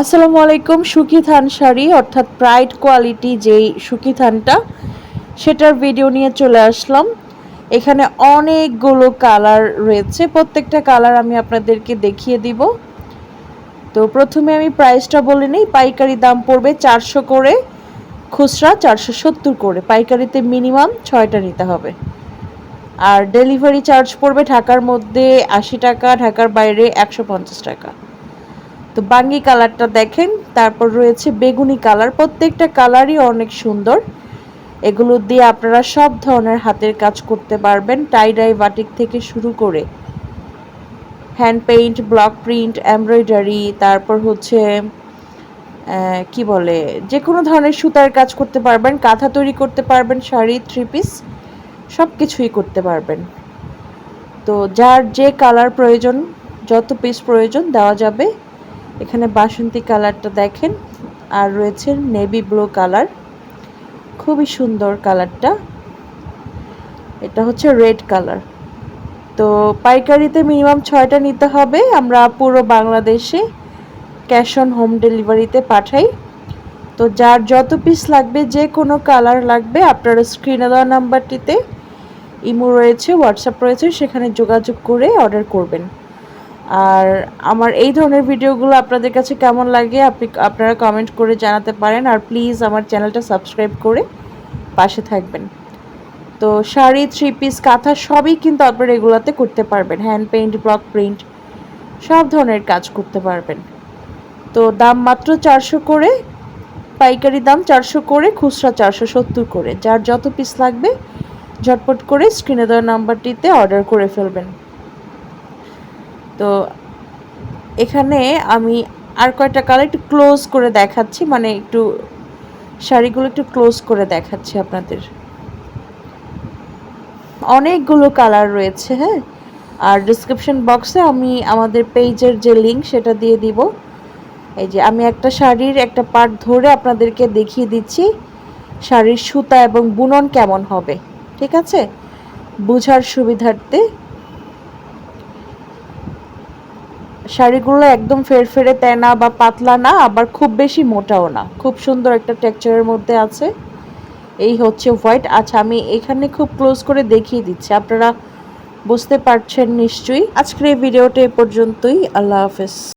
আসসালামু আলাইকুম, সুখী থান শাড়ি, অর্থাৎ প্রাইড কোয়ালিটি যেই সুখী থানটা, সেটার ভিডিও নিয়ে চলে আসলাম। এখানে অনেকগুলো কালার রয়েছে, প্রত্যেকটা কালার আমি আপনাদেরকে দেখিয়ে দিব। তো প্রথমে আমি প্রাইসটা বলে নিই, পাইকারি দাম পড়বে চারশো করে, খুচরা চারশো সত্তর করে। পাইকারিতে মিনিমাম ছয়টা নিতে হবে। আর ডেলিভারি চার্জ পড়বে ঢাকার মধ্যে আশি টাকা, ঢাকার বাইরে একশো পঞ্চাশ টাকা। তো বাঙ্গি কালারটা দেখেন, তারপর রয়েছে বেগুনি কালার। প্রত্যেকটা কালারই অনেক সুন্দর। এগুলো দিয়ে আপনারা সব ধরনের হাতের কাজ করতে পারবেন টাইডাই বাটিক থেকে শুরু করে। Hand paint block print embroidery তারপর হচ্ছে কি বলে যে কোনো ধরনের সুতার কাজ করতে পারবেন, কাঁথা তৈরি করতে পারবেন, শাড়ি থ্রি পিস সব কিছুই করতে পারবেন। তো যার যে কালার প্রয়োজন, যত পিস প্রয়োজন, দেওয়া যাবে। এখানে বাসন্তী কালারটা দেখেন, আর রয়েছে নেভি ব্লু কালার। খুবই সুন্দর কালারটা। এটা হচ্ছে রেড কালার। তো পাইকারিতে মিনিমাম ছয়টা নিতে হবে। আমরা পুরো বাংলাদেশে ক্যাশ অন হোম ডেলিভারিতে পাঠাই। তো যার যত পিস লাগবে, যে কোনো কালার লাগবে, আপনারা স্ক্রিনে দেওয়া নাম্বারটিতে ইমো রয়েছে, হোয়াটসঅ্যাপ রয়েছে, সেখানে যোগাযোগ করে অর্ডার করবেন। আর আমার এই ধরনের ভিডিওগুলো আপনাদের কাছে কেমন লাগে, আপনি, আপনারা কমেন্ট করে জানাতে পারেন আর প্লিজ আমার চ্যানেলটা সাবস্ক্রাইব করে পাশে থাকবেন। তো শাড়ি থ্রি পিস কাঁথা সবই কিন্তু আপনারা এগুলোতে করতে পারবেন। হ্যান্ড পেইন্ট ব্লক প্রিন্ট সব ধরনের কাজ করতে পারবেন। তো দাম মাত্র চারশো করে, পাইকারি দাম চারশো করে, খুচরা চারশো সত্তর করে। যার যত পিস লাগবে, ঝটপট করে স্ক্রিনে দেওয়া নাম্বারটিতে অর্ডার করে ফেলবেন। তো এখানে আমি আর কয়টা কালার একটু ক্লোজ করে দেখাচ্ছি মানে একটু শাড়িগুলো একটু ক্লোজ করে দেখাচ্ছি আপনাদের। অনেকগুলো কালার রয়েছে হ্যাঁ? আর ডিসক্রিপশন বক্সে আমি আমাদের পেজের যে লিঙ্ক সেটা দিয়ে দিব। এই যে আমি একটা শাড়ির একটা পার্ট ধরে আপনাদেরকে দেখিয়ে দিচ্ছি, শাড়ির সুতা এবং বুনন কেমন হবে, ঠিক আছে? বুঝার সুবিধার্থে শাড়িগুলো একদম ফেরফেরে তেনা বা পাতলা না, আবার খুব বেশি মোটাও না। খুব সুন্দর একটা টেক্সচারের মধ্যে আছে। এই হচ্ছে হোয়াইট। আচ্ছা আমি এখানে খুব ক্লোজ করে দেখিয়ে দিচ্ছি। আপনারা বুঝতে পারছেন নিশ্চয়ই। আজকের এই ভিডিওটা এ পর্যন্তই। আল্লাহ হাফেজ।